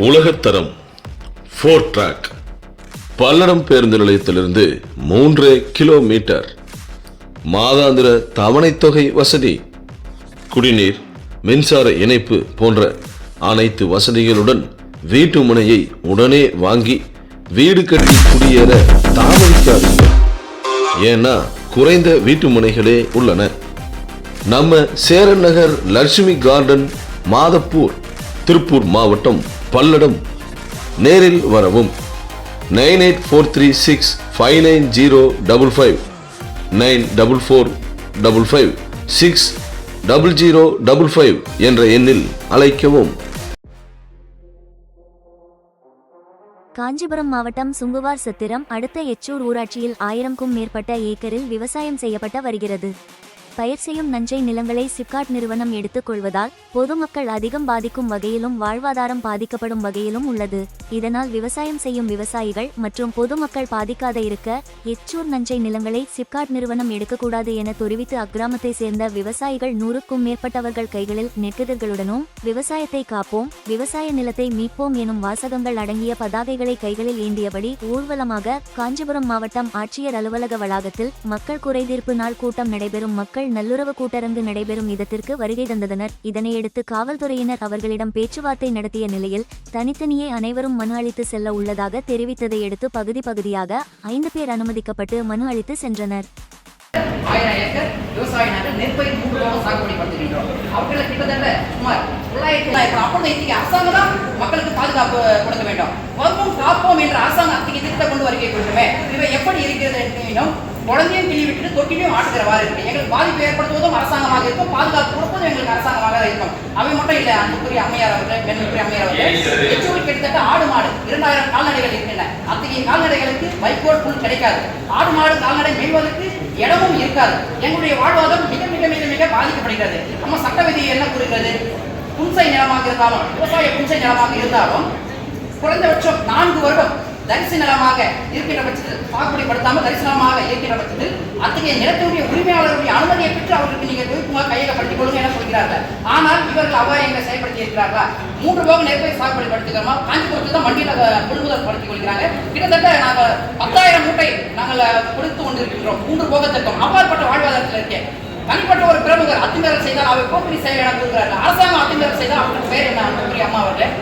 உலகத்தரம் four track Palladam பேருந்து நிலையத்திலிருந்து மூன்று கிலோமீட்டர் மாதாந்திர தவணைத் தொகை வசதி குடிநீர் மின்சார இணைப்பு போன்ற அனைத்து வசதிகளுடன் வீட்டு முனையை உடனே வாங்கி வீடு கட்டி குடியேற தாமதிக்காதீர்கள் ஏன்னா குறைந்த வீட்டு முனைகளே உள்ளன. நம்ம சேரன் நகர் லட்சுமி கார்டன் மாதப்பூர் திருப்பூர் மாவட்டம் பல்லடம். நேரில் வரவும். Nine eight four three six five nine zero double five. Nine double four double five six double zero double five என்ற எண்ணில் அழைக்கவும். காஞ்சிபுரம் மாவட்டம் சுங்குவார் சத்திரம் அடுத்த எச்சூர் ஊராட்சியில் ஆயிரம்க்கும் மேற்பட்ட ஏக்கரில் விவசாயம் செய்யப்பட்ட வருகிறது. பயிர் செய்யும் நஞ்சை நிலங்களை சிப்காட் நிறுவனம் எடுத்துக் கொள்வதால் பொதுமக்கள் அதிகம் பாதிக்கும் வகையிலும் வாழ்வாதாரம் பாதிக்கப்படும் வகையிலும் உள்ளது. இதனால் விவசாயம் செய்யும் விவசாயிகள் மற்றும் பொதுமக்கள் பாதிக்காத இருக்க எச்சூர் நஞ்சை நிலங்களை சிப்காட் நிறுவனம் எடுக்கக்கூடாது என தெரிவித்து அக்கிராமத்தை சேர்ந்த விவசாயிகள் நூறுக்கும் மேற்பட்டவர்கள் கைகளில் நெற்கதிர்களுடனும் விவசாயத்தை காப்போம் விவசாய நிலத்தை மீட்போம் எனும் வாசகங்கள் அடங்கிய பதாகைகளை கைகளில் ஏந்தியபடி ஊர்வலமாக காஞ்சிபுரம் மாவட்டம் ஆட்சியர் அலுவலக வளாகத்தில் மக்கள் குறைதீர்ப்பு நாள் கூட்டம் நடைபெறும் மக்கள் நல்லுறவு கூட்டரங்கு நடைபெறும் இடத்திற்கு வருகை தந்தனர் இதனையடுத்து காவல்துறையினர் அவர்களிடம் பேச்சுவார்த்தை நடத்திய நிலையில் தனித்தனியே அனைவரும் மனு அளித்து செல்ல உள்ளதாக தெரிவித்ததையடுத்து பகுதி பகுதியாக ஐந்து பேர் அனுமதிக்கப்பட்டு மனு அளித்து சென்றனர். ஆயிரம் ஏக்கர் விவசாய நெற்பயிர் சாகுபடி பண்ணுகின்றோம் அவர்களை கிட்டத்தட்ட சுமார் தொள்ளாயிரத்தி தொள்ளாயிரம் அரசாங்கம் தான் மக்களுக்கு பாதுகாப்பு கொடுக்க வேண்டும். காப்போம் என்ற அத்தகைய திட்டத்தை கொண்டு வருகை இவை எப்படி இருக்கிறது குழந்தையும் கிள்ளி விட்டுட்டு தொட்டிலையும் ஆட்டுகிறவாறு இருக்கு. எங்களுக்கு பாதிப்பு ஏற்படுத்துவதும் அரசாங்கமாக இருக்கும். பாதுகாப்பு கொடுப்பதும் எங்களுக்கு அரசாங்கமாக இருக்கும். அவை மட்டும் இல்லை அன்புக்குரிய அம்மையார் அவர்கள் பெண்ணுக்குரிய அம்மையார் அவர்கள் எச்சூரில் கிட்டத்தட்ட ஆடு மாடு இரண்டாயிரம் கால்நடைகள் இருக்கின்றன. அத்தகைய கால்நடைகளுக்கு வைக்கோல் புல் கிடைக்காது. ஆடு மாடு கால்நடை மேய்வதற்கு இடமும் இருக்காது. எங்களுடைய வாழ்வாதாரம் மிக மிக மிக மிக பாதிக்கப்படுகிறது. நம்ம சட்ட விதி என்ன கூறுகிறது? புன்சை நிலமாக இருந்தாலும் விவசாய புன்சை நிலமாக இருந்தாலும் குறைந்தபட்சம் நான்கு வருடம் தரிசனமாக நிலமாக இருக்கின்ற பட்சத்தில் சாகுபடி படுத்தாமல் தரிசனமாக இருக்கின்ற பட்சத்தில் அத்தகைய நிலத்தினுடைய உரிமையாளருடைய அனுமதியை பெற்று அவர்களுக்கு நீங்கள் விருப்பமாக கையகப்படுத்திக் கொள்ளுங்க என சொல்கிறார்கள். ஆனால் இவர்கள் அபாயங்களை செயல்படுத்தி இருக்கிறார்களா மூன்று போக நெற்பயிர் சாகுபடி படுத்துக்கிறோமா காஞ்சிபுரத்தில் தான் மண்டியில் கொள்முதல் படுத்திக் கொள்கிறாங்க கிட்டத்தட்ட நாங்கள் பத்தாயிரம் மூட்டை நாங்கள் கொடுத்து கொண்டிருக்கின்றோம். மூன்று போக திட்டம் அப்பாற்பட்ட வாழ்வாதாரத்தில் இருக்கேன் தனிப்பட்ட ஒரு பிரமுகர் அத்துமீறல் செய்தால் அவர் கோப்பரி செயல் என கூறுகிறார்கள். அரசாங்கம் அத்துமீறல் செய்தால் அவருக்கு பேர் என்ன? அன்புக்குரிய அம்மா அவர்கள்.